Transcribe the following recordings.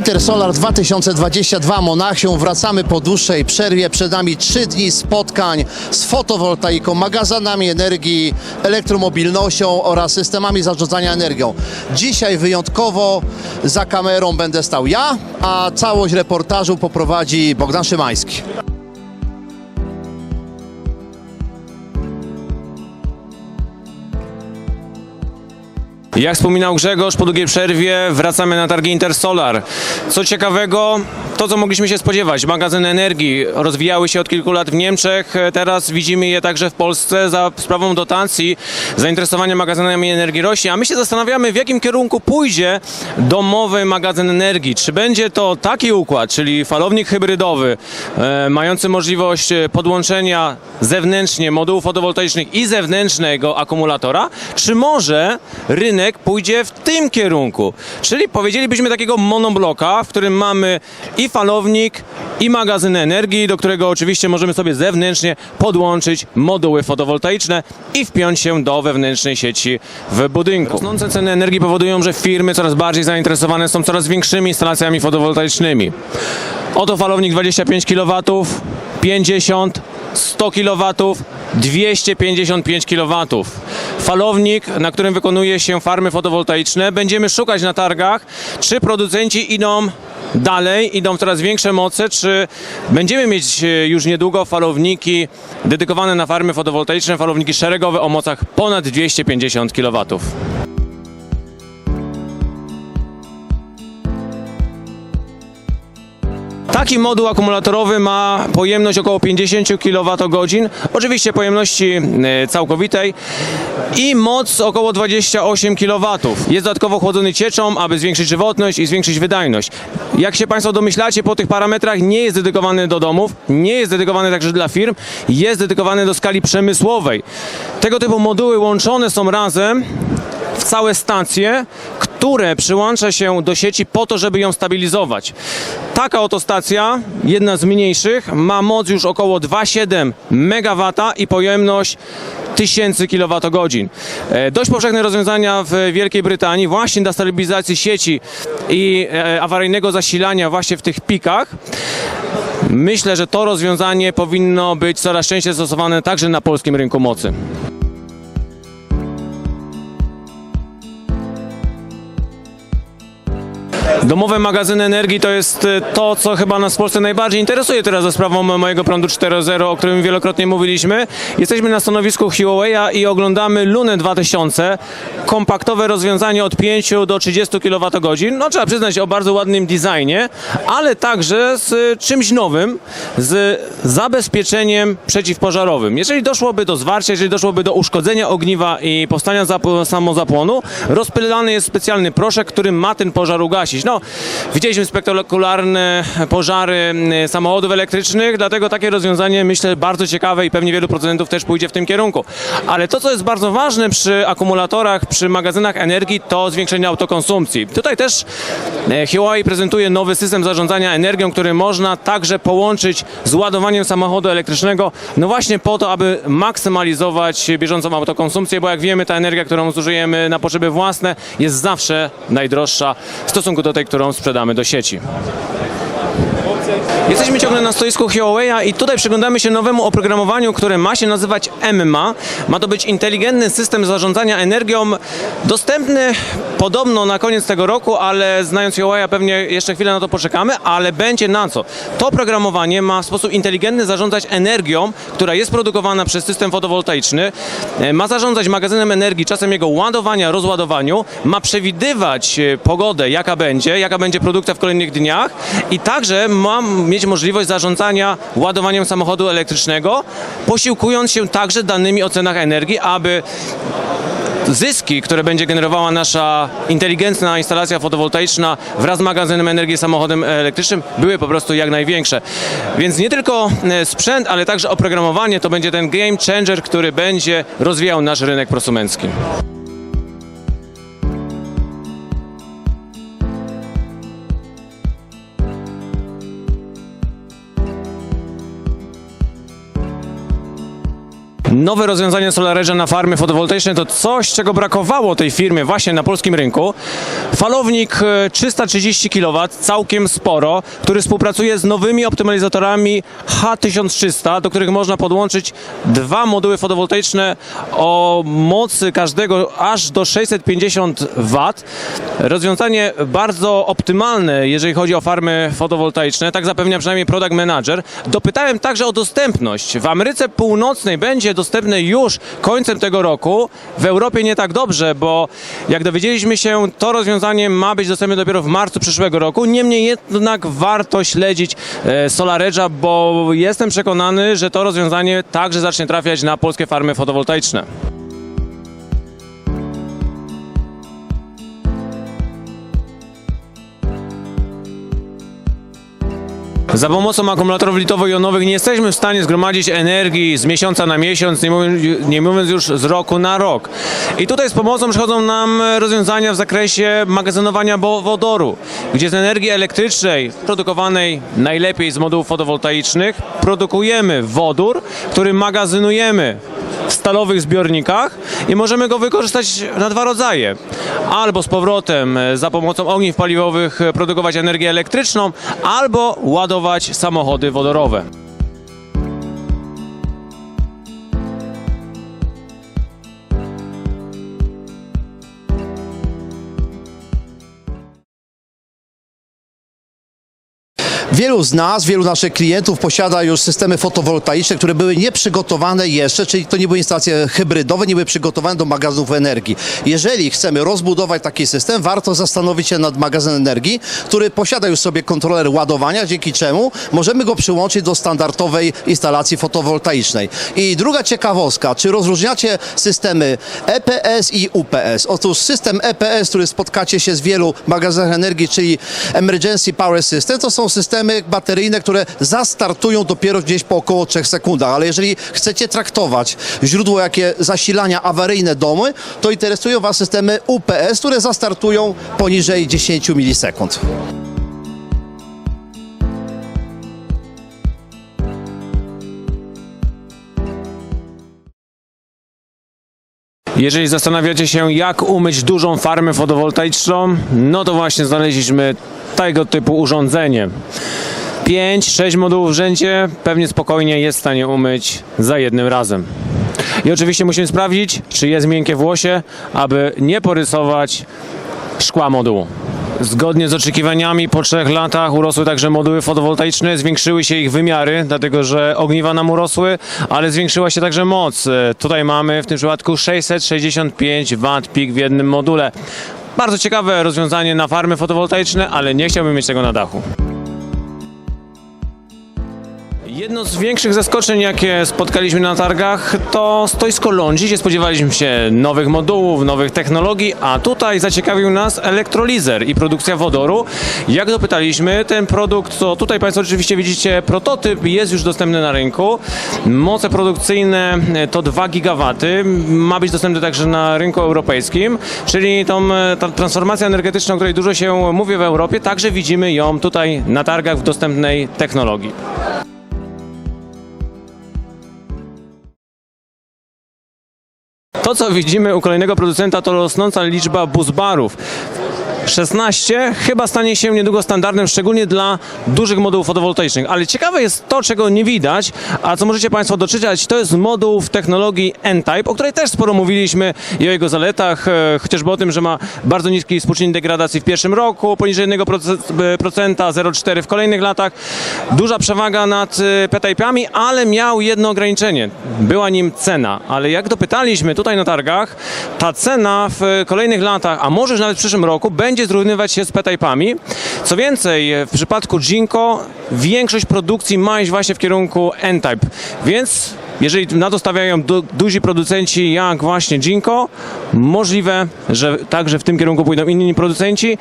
Intersolar 2022 Monachium. Wracamy po dłuższej przerwie. Przed nami trzy dni spotkań z fotowoltaiką, magazynami energii, elektromobilnością oraz systemami zarządzania energią. Dzisiaj wyjątkowo za kamerą będę stał ja, a całość reportażu poprowadzi Bogdan Szymański. Jak wspominał Grzegorz, po długiej przerwie wracamy na targi Intersolar. Co ciekawego, to co mogliśmy się spodziewać, magazyny energii rozwijały się od kilku lat w Niemczech, teraz widzimy je także w Polsce za sprawą dotacji. Zainteresowanie magazynami energii rośnie, a my się zastanawiamy w jakim kierunku pójdzie domowy magazyn energii. Czy będzie to taki układ, czyli falownik hybrydowy, e, mający możliwość podłączenia zewnętrznie modułów fotowoltaicznych i zewnętrznego akumulatora, czy może rynek pójdzie w tym kierunku. Czyli powiedzielibyśmy takiego monobloka, w którym mamy i falownik, i magazyn energii, do którego oczywiście możemy sobie zewnętrznie podłączyć moduły fotowoltaiczne i wpiąć się do wewnętrznej sieci w budynku. Rosnące ceny energii powodują, że firmy coraz bardziej zainteresowane są coraz większymi instalacjami fotowoltaicznymi. Oto falownik 25 kW, 50, 100 kW, 255 kW. Falownik, na którym wykonuje się farmy fotowoltaiczne. Będziemy szukać na targach, czy producenci idą dalej, idą w coraz większe moce, czy będziemy mieć e, już niedługo falowniki dedykowane na farmy fotowoltaiczne, falowniki szeregowe o mocach ponad 250 kW. Taki moduł akumulatorowy ma pojemność około 50 kWh, oczywiście pojemności e, całkowitej i moc około 28 kW. Jest dodatkowo chłodzony cieczą, aby zwiększyć żywotność i zwiększyć wydajność. Jak się Państwo domyślacie, po tych parametrach nie jest dedykowany do domów, nie jest dedykowany także dla firm, jest dedykowany do skali przemysłowej. Tego typu moduły łączone są razem w całe stacje, które przyłącza się do sieci po to, żeby ją stabilizować. Taka oto stacja, jedna z mniejszych, ma moc już około 2,7 MW i pojemność 1000 kWh. E, Dość powszechne rozwiązania w Wielkiej Brytanii właśnie dla stabilizacji sieci i e, awaryjnego zasilania właśnie w tych pikach. Myślę, że to rozwiązanie powinno być coraz częściej stosowane także na polskim rynku mocy. Domowe magazyny energii to jest e, to, co chyba nas w Polsce najbardziej interesuje teraz ze sprawą mojego prądu 4.0, o którym wielokrotnie mówiliśmy. Jesteśmy na stanowisku Huawei'a i oglądamy Lunę 2000, kompaktowe rozwiązanie od 5 do 30 kWh. No trzeba przyznać o bardzo ładnym designie, ale także z czymś nowym, z zabezpieczeniem przeciwpożarowym. Jeżeli doszłoby do zwarcia, jeżeli doszłoby do uszkodzenia ogniwa i powstania zap- samozapłonu, rozpylany jest specjalny proszek, który ma ten pożar ugasić. No, widzieliśmy spektakularne pożary mm, samochodów elektrycznych, dlatego takie rozwiązanie myślę bardzo ciekawe i pewnie wielu producentów też pójdzie w tym kierunku. Ale to, co jest bardzo ważne przy akumulatorach, przy magazynach energii, to zwiększenie autokonsumpcji. Tutaj też e, Huawei prezentuje nowy system zarządzania energią, który można także połączyć z ładowaniem samochodu elektrycznego, no właśnie po to, aby maksymalizować bieżącą autokonsumpcję, bo jak wiemy, ta energia, którą zużyjemy na potrzeby własne, jest zawsze najdroższa w stosunku do tej, którą sprzedamy do sieci. Jesteśmy ciągle na stoisku Huawei'a i tutaj przyglądamy się nowemu oprogramowaniu, które ma się nazywać EMMA. Ma to być inteligentny system zarządzania energią, dostępny podobno na koniec tego roku, ale znając Huawei'a pewnie jeszcze chwilę na to poczekamy, ale będzie na co. To oprogramowanie ma w sposób inteligentny zarządzać energią, która jest produkowana przez system fotowoltaiczny, E, ma zarządzać magazynem energii, czasem jego ładowania, rozładowaniu, ma przewidywać e, pogodę, jaka będzie, jaka będzie produkcja w kolejnych dniach i także ma mieć możliwość zarządzania ładowaniem samochodu elektrycznego, posiłkując się także danymi o cenach energii, aby zyski, które będzie generowała nasza inteligentna instalacja fotowoltaiczna wraz z magazynem energii samochodem elektrycznym były po prostu jak największe. Więc nie tylko e, sprzęt, ale także oprogramowanie to będzie ten game changer, który będzie rozwijał nasz rynek prosumencki. Nowe rozwiązanie SolarEdge'a na farmy fotowoltaiczne to coś, czego brakowało tej firmie właśnie na polskim rynku. Falownik e, 330 kW, całkiem sporo, który współpracuje z nowymi optymalizatorami H1300, do których można podłączyć dwa moduły fotowoltaiczne o mocy każdego aż do 650 W. Rozwiązanie bardzo optymalne, jeżeli chodzi o farmy fotowoltaiczne, tak zapewnia przynajmniej Product Manager. Dopytałem także o dostępność. W Ameryce Północnej będzie dostępne już końcem tego roku. W Europie nie tak dobrze, bo jak dowiedzieliśmy się, to rozwiązanie ma być dostępne dopiero w marcu przyszłego roku. Niemniej jednak warto śledzić e, SolarEdge'a, bo jestem przekonany, że to rozwiązanie także zacznie trafiać na polskie farmy fotowoltaiczne. Za pomocą akumulatorów litowo-jonowych nie jesteśmy w stanie zgromadzić energii z miesiąca na miesiąc, nie mówiąc, nie mówiąc już z roku na rok. I tutaj z pomocą przychodzą nam rozwiązania w zakresie magazynowania wodoru, gdzie z energii elektrycznej produkowanej najlepiej z modułów fotowoltaicznych produkujemy wodór, który magazynujemy stalowych zbiornikach i możemy go wykorzystać na dwa rodzaje. Albo z powrotem e, za pomocą ogniw paliwowych e, produkować energię elektryczną, albo ładować samochody wodorowe. Wielu z nas, wielu naszych klientów posiada już systemy fotowoltaiczne, które były nieprzygotowane jeszcze, czyli to nie były instalacje hybrydowe, nie były przygotowane do magazynów energii. Jeżeli chcemy rozbudować taki system, warto zastanowić się nad magazynem energii, który posiada już sobie kontroler ładowania, dzięki czemu możemy go przyłączyć do standardowej instalacji fotowoltaicznej. I druga ciekawostka, czy rozróżniacie systemy EPS i UPS? Otóż system EPS, który spotkacie się z wielu magazynach energii, czyli Emergency Power System, to są systemy bateryjne, które zastartują dopiero gdzieś po około 3 sekundach, ale jeżeli chcecie traktować źródło jakie zasilania awaryjne domy, to interesują Was systemy UPS, które zastartują poniżej 10 milisekund. Jeżeli zastanawiacie się, jak umyć dużą farmę fotowoltaiczną, no to właśnie znaleźliśmy tego typu urządzenie. 5-6 modułów w rzędzie pewnie spokojnie jest w stanie umyć za jednym razem. I oczywiście musimy sprawdzić, czy jest miękkie włosie, aby nie porysować szkła modułu. Zgodnie z oczekiwaniami po trzech latach urosły także moduły fotowoltaiczne, zwiększyły się ich wymiary, dlatego że ogniwa nam urosły, ale zwiększyła się także moc. Tutaj mamy w tym przypadku 665 W pik w jednym module. Bardzo ciekawe rozwiązanie na farmy fotowoltaiczne, ale nie chciałbym mieć tego na dachu. Jedno z większych zaskoczeń, jakie spotkaliśmy na targach, to stoisko gdzie spodziewaliśmy się nowych modułów, nowych technologii, a tutaj zaciekawił nas elektrolizer i produkcja wodoru. Jak dopytaliśmy, ten produkt, to tutaj Państwo oczywiście widzicie prototyp, jest już dostępny na rynku. Moce produkcyjne e, to 2 gigawaty, ma być dostępny także na rynku europejskim, czyli tą, e, ta transformacja energetyczna, o której dużo się mówi w Europie, także widzimy ją tutaj na targach w dostępnej technologii. To, co widzimy u kolejnego producenta, to rosnąca liczba busbarów. 16 chyba stanie się niedługo standardem, szczególnie dla dużych modułów fotowoltaicznych. Ale ciekawe jest to, czego nie widać, a co możecie Państwo doczytać, to jest moduł w technologii N-Type, o której też sporo mówiliśmy i o jego zaletach, e, chociażby o tym, że ma bardzo niski współczynnik degradacji w pierwszym roku, poniżej 1%, 0,4 w kolejnych latach. Duża przewaga nad e, P-Type'ami, ale miał jedno ograniczenie. Była nim cena, ale jak dopytaliśmy tutaj na targach, ta cena w kolejnych latach, a może już nawet w przyszłym roku, będzie zrównywać się z P-Type'ami. Co więcej, w przypadku Jinko większość produkcji ma iść właśnie w kierunku N-Type, więc jeżeli na to stawiają du- duzi producenci jak właśnie Jinko, możliwe, że także w tym kierunku pójdą inni producenci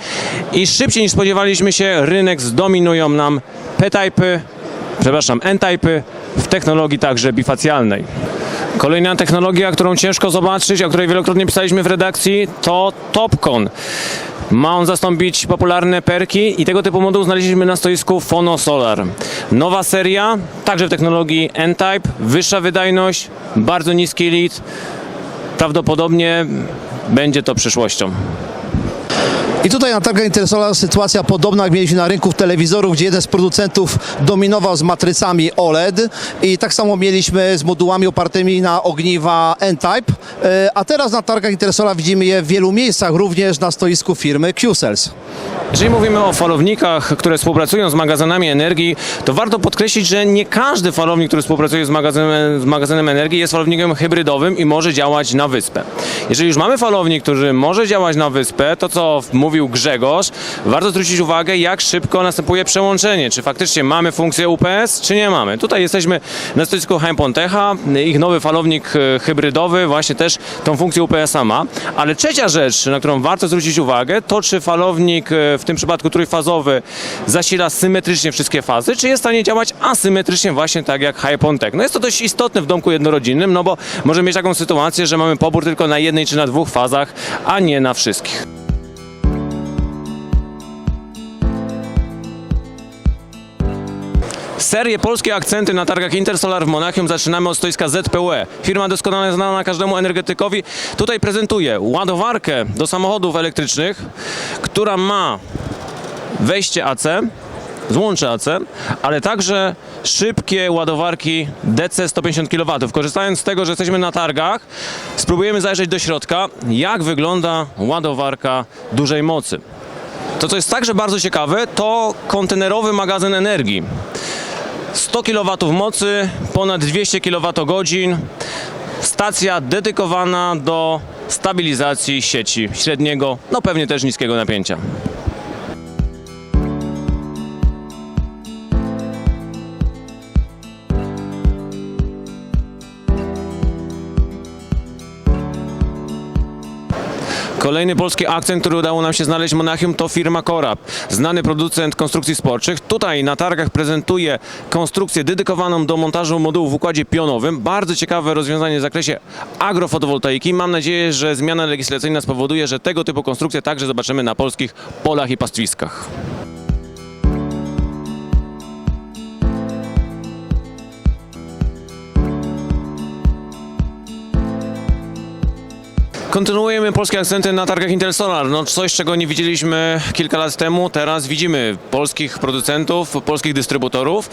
i szybciej niż spodziewaliśmy się rynek zdominują nam P-Type'y, przepraszam, N-Type'y w technologii także bifacjalnej. Kolejna technologia, którą ciężko zobaczyć, o której wielokrotnie pisaliśmy w redakcji, to Topcon. Ma on zastąpić popularne perki i tego typu moduł znaleźliśmy na stoisku Phono Solar. Nowa seria, także w technologii N-Type, wyższa wydajność, bardzo niski lit. Prawdopodobnie będzie to przyszłością. I tutaj na targach Intersolar sytuacja podobna jak mieliśmy na rynku telewizorów, gdzie jeden z producentów dominował z matrycami OLED i tak samo mieliśmy z modułami opartymi na ogniwa N-Type, E, a teraz na targach Intersolar widzimy je w wielu miejscach, również na stoisku firmy Qcells. Jeżeli mówimy o falownikach, które współpracują z magazynami energii, to warto podkreślić, że nie każdy falownik, który współpracuje z magazynem, z magazynem energii jest falownikiem hybrydowym i może działać na wyspę. Jeżeli już mamy falownik, który może działać na wyspę, to co mówił Grzegorz, warto zwrócić uwagę, jak szybko następuje przełączenie. Czy faktycznie mamy funkcję UPS, czy nie mamy. Tutaj jesteśmy na stoisku Heimpontecha, ich nowy falownik e, hybrydowy właśnie też tą funkcję UPS-a ma. Ale trzecia rzecz, na którą warto zwrócić uwagę, to czy falownik e, w tym przypadku trójfazowy zasila symetrycznie wszystkie fazy, czy jest w stanie działać asymetrycznie właśnie tak jak Hypontech. No jest to dość istotne w domku jednorodzinnym, no bo możemy mieć taką sytuację, że mamy pobór tylko na jednej czy na dwóch fazach, a nie na wszystkich. Serię Polskie Akcenty na targach Intersolar w Monachium zaczynamy od stoiska ZPUE. Firma doskonale znana każdemu energetykowi. Tutaj prezentuje ładowarkę do samochodów elektrycznych, która ma wejście AC, złącze AC, ale także szybkie ładowarki DC 150 kW. Korzystając z tego, że jesteśmy na targach, spróbujemy zajrzeć do środka, jak wygląda ładowarka dużej mocy. To, co jest także bardzo ciekawe, to kontenerowy magazyn energii. 100 kW mocy, ponad 200 kWh. Stacja dedykowana do stabilizacji sieci średniego, no pewnie też niskiego napięcia. Kolejny polski akcent, który udało nam się znaleźć w Monachium to firma Korab, znany producent konstrukcji sporczych. Tutaj na targach prezentuje konstrukcję dedykowaną do montażu modułu w układzie pionowym. Bardzo ciekawe rozwiązanie w zakresie agrofotowoltaiki. Mam nadzieję, że zmiana legislacyjna spowoduje, że tego typu konstrukcje także zobaczymy na polskich polach i pastwiskach. Kontynuujemy polskie akcenty na targach Intersolar. No coś, czego nie widzieliśmy kilka lat temu, teraz widzimy polskich producentów, polskich dystrybutorów,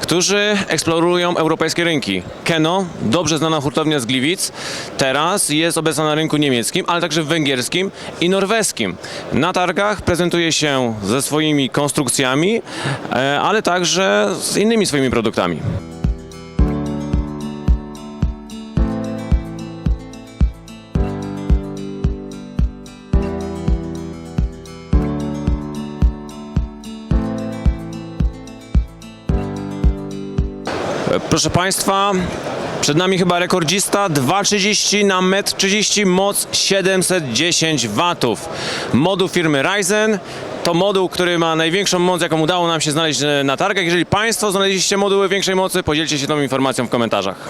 którzy eksplorują europejskie rynki. Keno, dobrze znana hurtownia z Gliwic, teraz jest obecna na rynku niemieckim, ale także węgierskim i norweskim. Na targach prezentuje się ze swoimi konstrukcjami, e, ale także z innymi swoimi produktami. Proszę Państwa, przed nami chyba rekordzista 2,30 na 1,30 m, moc 710 watów. Moduł firmy Ryzen. To moduł, który ma największą moc, jaką udało nam się znaleźć na targach. Jeżeli Państwo znaleźliście moduły większej mocy, podzielcie się tą informacją w komentarzach.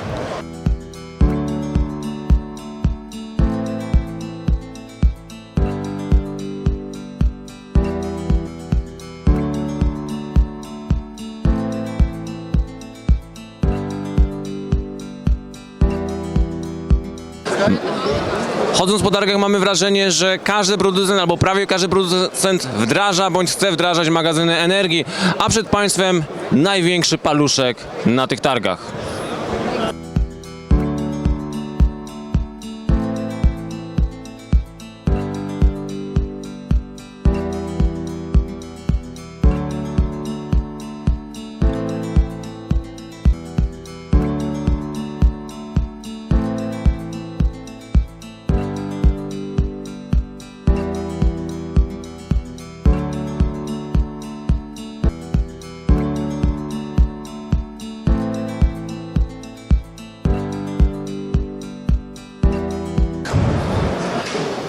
Chodząc po targach mamy wrażenie, że każdy producent albo prawie każdy producent wdraża bądź chce wdrażać magazyny energii, a przed Państwem największy paluszek na tych targach.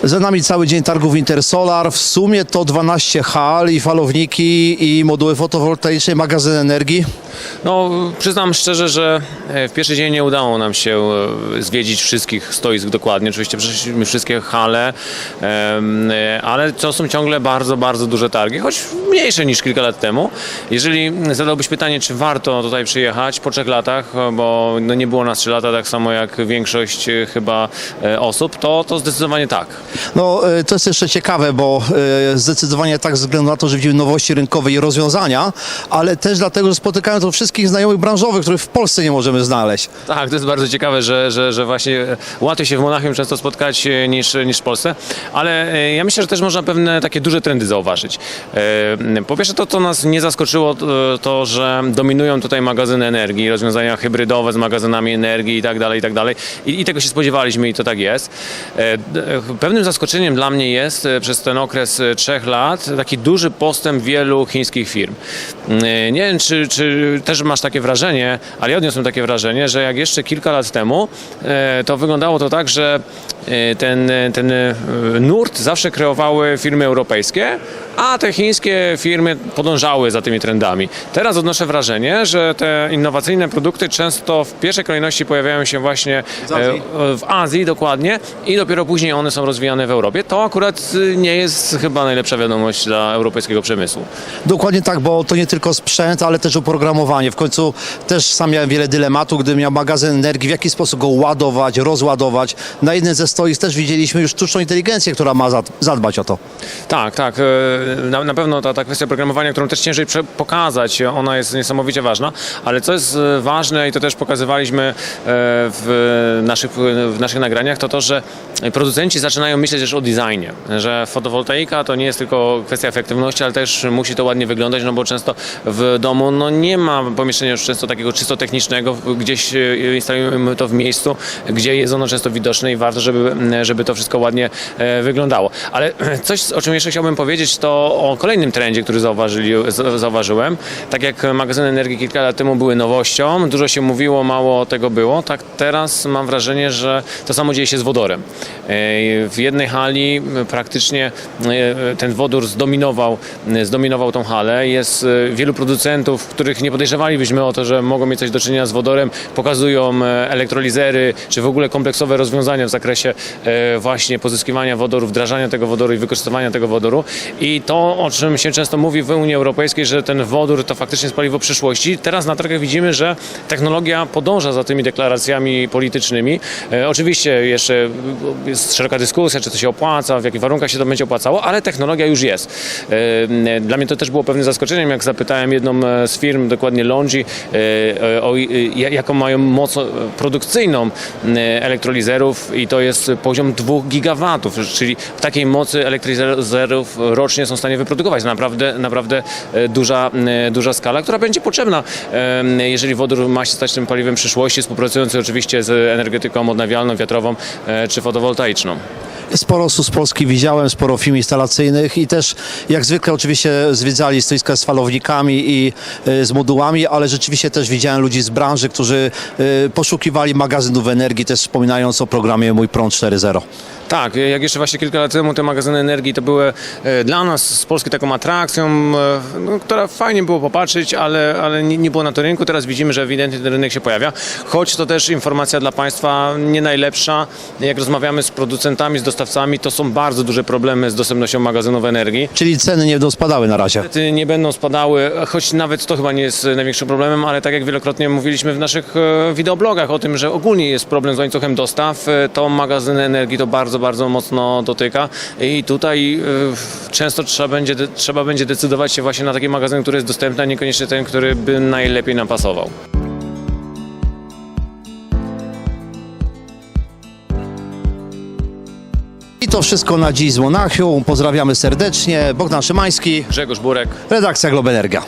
Za nami cały dzień targów Intersolar. W sumie to 12 hal i falowniki i moduły fotowoltaiczne, magazyn energii. No, przyznam szczerze, że e, w pierwszy dzień nie udało nam się e, zwiedzić wszystkich stoisk dokładnie. Oczywiście przeszliśmy wszystkie hale, e, ale to są ciągle bardzo, bardzo duże targi, choć mniejsze niż kilka lat temu. Jeżeli zadałbyś pytanie, czy warto tutaj przyjechać po trzech latach, bo no nie było nas trzy lata, tak samo jak większość chyba osób, to, to zdecydowanie tak. No, to jest jeszcze ciekawe, bo zdecydowanie tak ze względu na to, że widzimy nowości rynkowe i rozwiązania, ale też dlatego, że spotykają to wszystkich znajomych branżowych, których w Polsce nie możemy znaleźć. Tak, to jest bardzo ciekawe, że, że, że właśnie e, łatwiej się w Monachium często spotkać e, niż, niż w Polsce, ale e, ja myślę, że też można pewne takie duże trendy zauważyć. E, Po pierwsze to, co nas nie zaskoczyło, to, że dominują tutaj magazyny energii, rozwiązania hybrydowe z magazynami energii i tak dalej, i tak dalej. I, i tego się spodziewaliśmy i to tak jest. E, e, Pewnym zaskoczeniem dla mnie jest e, przez ten okres e, trzech lat taki duży postęp wielu chińskich firm. E, Nie wiem, czy, czy też masz takie wrażenie, ale ja odniosłem takie wrażenie, że jak jeszcze kilka lat temu, e, to wyglądało to tak, że e, ten, ten e, nurt zawsze kreowały firmy europejskie, a te chińskie firmy podążały za tymi trendami. Teraz odnoszę wrażenie, że te innowacyjne produkty często w pierwszej kolejności pojawiają się właśnie Azji. e, w Azji dokładnie i dopiero później one są rozwijane w Europie. To akurat nie jest chyba najlepsza wiadomość dla europejskiego przemysłu. Dokładnie tak, bo to nie tylko sprzęt, ale też oprogramowanie. W końcu też sam miałem wiele dylematów, gdy miał magazyn energii, w jaki sposób go ładować, rozładować. Na jednym ze stoisk też widzieliśmy już sztuczną inteligencję, która ma zad- zadbać o to. Tak, tak. Na, na pewno ta, ta kwestia programowania, którą też ciężej pokazać, ona jest niesamowicie ważna, ale co jest e, ważne i to też pokazywaliśmy e, w naszych, w naszych nagraniach, to to, że producenci zaczynają myśleć też o designie, że fotowoltaika to nie jest tylko kwestia efektywności, ale też musi to ładnie wyglądać, no bo często w domu no nie ma pomieszczenia już często takiego czysto technicznego, gdzieś e, instalujemy to w miejscu, gdzie jest ono często widoczne i warto, żeby, żeby to wszystko ładnie wyglądało. Ale coś, o czym jeszcze chciałbym powiedzieć, to o kolejnym trendzie, który zauważyli, zauważyłem. Tak jak magazyny energii kilka lat temu były nowością, dużo się mówiło, mało tego było, tak teraz mam wrażenie, że to samo dzieje się z wodorem. W jednej hali praktycznie e, ten wodór zdominował, zdominował tą halę. Jest e, wielu producentów, których nie podejrzewalibyśmy o to, że mogą mieć coś do czynienia z wodorem, pokazują e, elektrolizery, czy w ogóle kompleksowe rozwiązania w zakresie właśnie pozyskiwania wodoru, wdrażania tego wodoru i wykorzystywania tego wodoru. I to, o czym się często mówi w Unii Europejskiej, że ten wodór to faktycznie jest paliwo przyszłości. Teraz na targach widzimy, że technologia podąża za tymi deklaracjami politycznymi. E, oczywiście jeszcze jest szeroka dyskusja, czy to się opłaca, w jakich warunkach się to będzie opłacało, ale technologia już jest. E, Dla mnie to też było pewnym zaskoczeniem, jak zapytałem jedną e, z firm, dokładnie Longi, e, e, o, e, jaką mają moc e, produkcyjną e, elektrolizerów i to jest poziom 2 gigawatów, czyli w takiej mocy elektrolizerów rocznie są w stanie wyprodukować. Naprawdę, naprawdę e, duża, e, duża skala, która będzie potrzebna, jeżeli wodór ma się stać tym paliwem przyszłości, współpracujący oczywiście z energetyką odnawialną, wiatrową e, czy fotowoltaiczną. Sporo osób z Polski widziałem, sporo firm instalacyjnych i też jak zwykle oczywiście zwiedzali stoiska z falownikami i y, z modułami, ale rzeczywiście też widziałem ludzi z branży, którzy y, poszukiwali magazynów energii, też wspominając o programie Mój Prąd 4.0. Tak, jak jeszcze właśnie kilka lat temu te magazyny energii to były e, dla nas z Polski taką atrakcją, e, no, która fajnie było popatrzeć, ale, ale nie było na to rynku. Teraz widzimy, że ewidentnie ten rynek się pojawia, choć to też informacja dla Państwa nie najlepsza. Jak rozmawiamy z producentami, z dostawcami, to są bardzo duże problemy z dostępnością magazynów energii. Czyli ceny nie będą spadały na razie. Niestety nie będą spadały, choć nawet to chyba nie jest największym problemem, ale tak jak wielokrotnie mówiliśmy w naszych e, wideoblogach o tym, że ogólnie jest problem z łańcuchem dostaw, e, to magazyny energii to bardzo, bardzo mocno dotyka i tutaj e, często trzeba będzie, de- trzeba będzie decydować się właśnie na taki magazyn, który jest dostępny, a niekoniecznie ten, który by najlepiej nam pasował. I to wszystko na dziś z Monachium. Pozdrawiamy serdecznie. Bogdan Szymański, Grzegorz Burek. redakcja Globenergia.